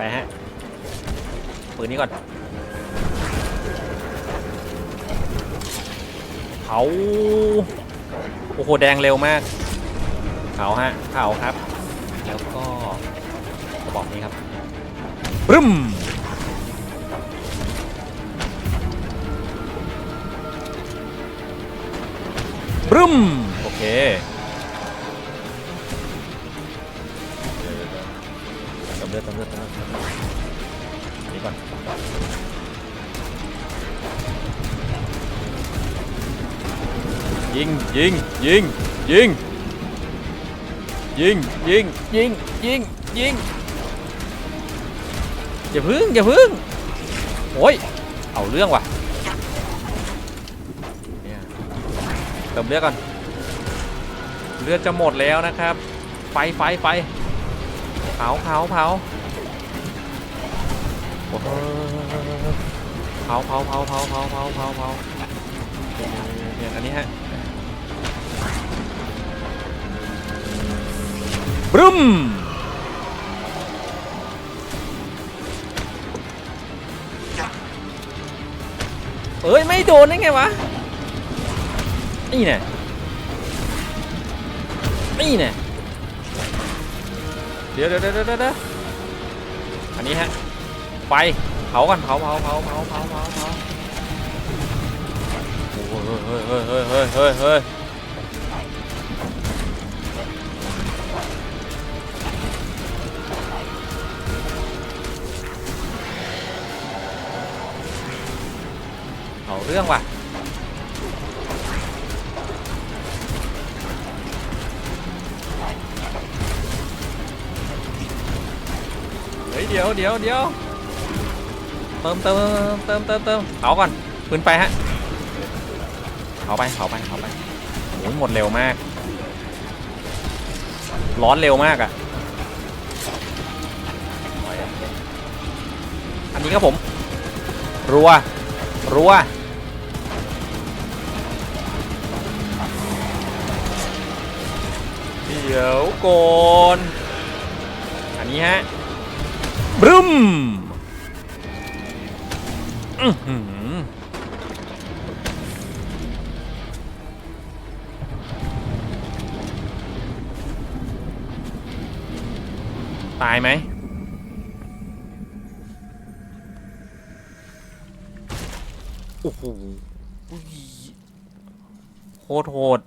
ไปฮะปืนนี้ก่อนเผาโอ้โหแดงเร็วมากเผาฮะเผาครับ แล้วก็กระบอกนี้ครับปรึ้มปรึ้มโอเค ติมเลือดเติมเลือดเติมเลือดนนี้ก่อนยิงยิงยิงยิงยิงยิงยิงยิงยิงอย่าพึ่งอย่าพึ่งโอ้ยเอาเรื่องว่ะเติมเลือดก่อนเลือดจะหมดแล้วนะครับ ไฟไฟไฟ เผาเผาเผาเผาเผาเผาเผาเผาเผาเผาเผาเนี่ยอันนี้ฮะบรึมเอ้ย ไม่โดนได้ไงวะ นี่แน่นี่แน่ เดี๋ยวเดี๋ยวเดี๋ยวเดี๋ยวเดี๋ยวอันนี้ฮะ ไป เผากันเผาเผาเผาเผาเผาเผาเผาโอ้ยเฮ้ยเฮ้ยเฮ้ยเฮ้ยเฮ้ยเฮ้ยเอาเรื่องว่ะ เดี๋ยวเดี๋ยวเดี๋ยวเติมเติมเติมเติมเติมเผาก่อนปืนไปฮะเผาไปเผาไปเผาไปโอ้ยหมดเร็วมาก ร้อนเร็วมากอะ่ะอันนี้ครับผม รัว รัว เดี๋ยวก่อนอันนี้ฮะ บรึมอื้อหือตายไหม โอ้โหโคตรโหด